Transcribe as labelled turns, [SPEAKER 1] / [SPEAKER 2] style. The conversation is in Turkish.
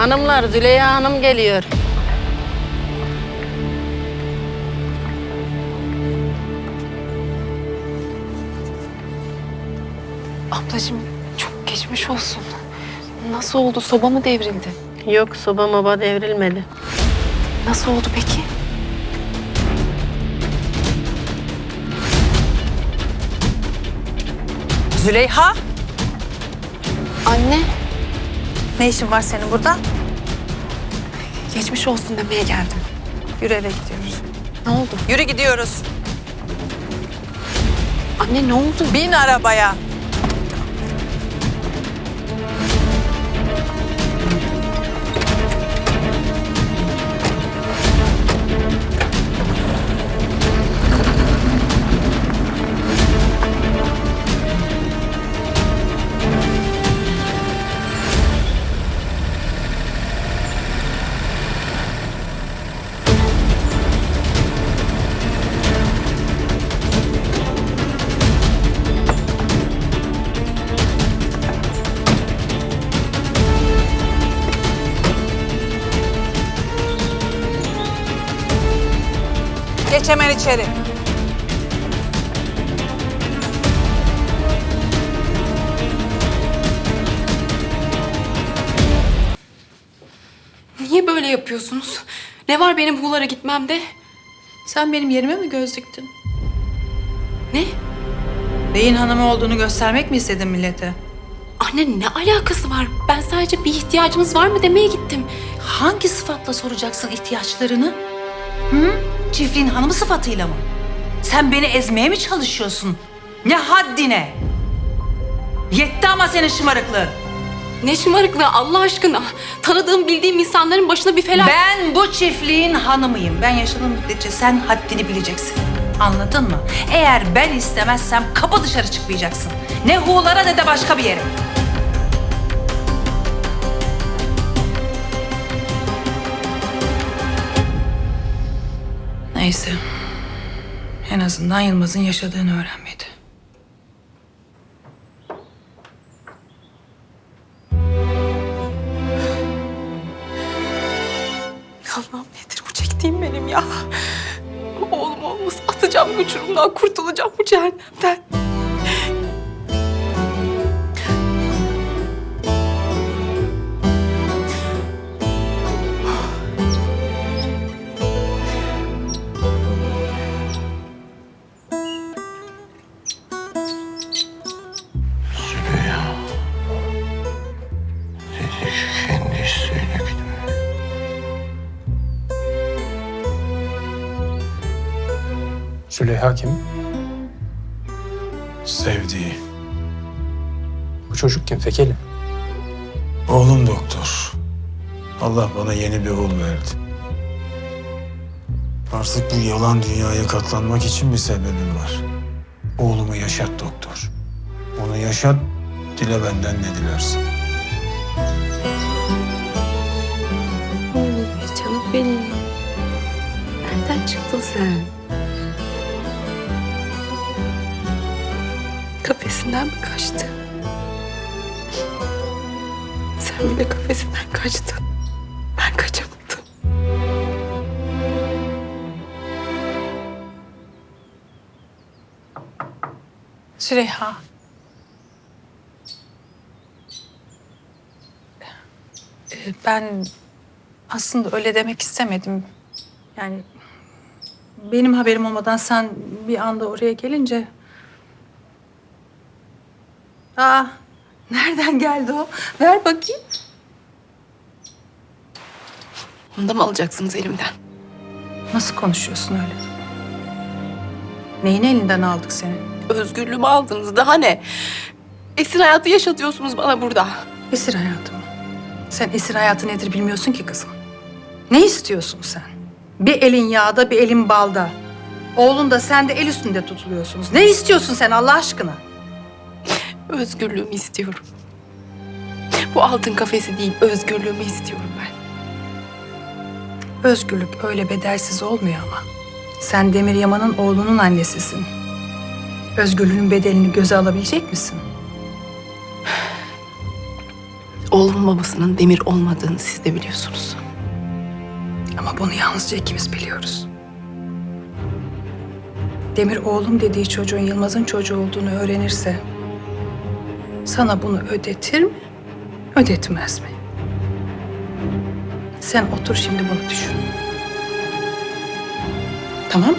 [SPEAKER 1] Hanımlar Züleyha Hanım geliyor.
[SPEAKER 2] Ablacığım çok geçmiş olsun. Nasıl oldu? Soba mı devrildi?
[SPEAKER 1] Yok soba moba devrilmedi.
[SPEAKER 2] Nasıl oldu peki?
[SPEAKER 3] Züleyha,
[SPEAKER 2] Anne,
[SPEAKER 3] ne işin var senin burada?
[SPEAKER 2] geçmiş olsun demeye geldim.
[SPEAKER 3] Yürü eve gidiyoruz.
[SPEAKER 2] Ne oldu?
[SPEAKER 3] Yürü gidiyoruz.
[SPEAKER 2] Anne ne oldu?
[SPEAKER 3] Bin arabaya. Hemen içeri.
[SPEAKER 2] Niye böyle yapıyorsunuz? Ne var benim Hulara gitmemde?
[SPEAKER 4] Sen benim yerime mi göz diktin?
[SPEAKER 2] Ne?
[SPEAKER 4] Beyin hanımı olduğunu göstermek mi istedin millete?
[SPEAKER 2] Anne ne alakası var? Ben sadece bir ihtiyacınız var mı demeye gittim.
[SPEAKER 4] Hangi sıfatla soracaksın ihtiyaçlarını? Hı? Çiftliğin hanımı sıfatıyla mı? Sen beni ezmeye mi çalışıyorsun? Ne haddine? Yetti ama senin şımarıklığın.
[SPEAKER 2] Ne şımarıklığı Allah aşkına. Tanıdığım bildiğim insanların başına bir felaket...
[SPEAKER 4] Ben bu çiftliğin hanımıyım. Ben yaşadığım müddetçe sen haddini bileceksin. Anladın mı? Eğer ben istemezsem kapı dışarı çıkmayacaksın. Ne huğlara ne de başka bir yere. Neyse. En azından Yılmaz'ın yaşadığını öğrenmedi.
[SPEAKER 2] Allah'ım nedir bu çektiğim benim ya? Oğlum olmaz atacağım uçurumdan kurtulacağım bu cehennemden.
[SPEAKER 5] Züleyha kim?
[SPEAKER 6] Sevdiği.
[SPEAKER 5] Bu çocuk kim? Fekeli.
[SPEAKER 6] Oğlum doktor. Allah bana yeni bir oğul verdi. Artık bu yalan dünyaya katlanmak için bir sebebim var. Oğlumu yaşat doktor. Onu yaşat, dile benden ne dilersin.
[SPEAKER 2] Oğlum canım benim. Nereden çıktın sen? Kafesinden mi kaçtı? Sen bile kafesinden kaçtın. Ben kaçamadım.
[SPEAKER 4] Süleyha. Ee, Ben aslında öyle demek istemedim. Yani benim haberim olmadan sen bir anda oraya gelince... Aa, nereden geldi o? Ver bakayım.
[SPEAKER 2] Onu da mı alacaksınız elimden?
[SPEAKER 4] Nasıl konuşuyorsun öyle? Neyini elinden aldık senin?
[SPEAKER 2] Özgürlüğümü aldınız. Daha ne? Esir hayatı yaşatıyorsunuz bana burada.
[SPEAKER 4] Esir hayatı mı? Sen esir hayatı nedir bilmiyorsun ki kızım. Ne istiyorsun sen? Bir elin yağda, bir elin balda. Oğlun da sen de el üstünde tutuluyorsunuz. Ne istiyorsun sen Allah aşkına?
[SPEAKER 2] Özgürlüğümü istiyorum. Bu altın kafesi değil, özgürlüğümü istiyorum ben.
[SPEAKER 4] Özgürlük öyle bedelsiz olmuyor ama. Sen Demir Yaman'ın oğlunun annesisin. Özgürlüğün bedelini göze alabilecek misin? Oğlumun babasının Demir olmadığını siz de biliyorsunuz. Ama bunu yalnızca ikimiz biliyoruz. Demir oğlum dediği çocuğun Yılmaz'ın çocuğu olduğunu öğrenirse sana bunu ödetir mi, ödetmez mi? Sen otur şimdi bunu düşün. Tamam mı?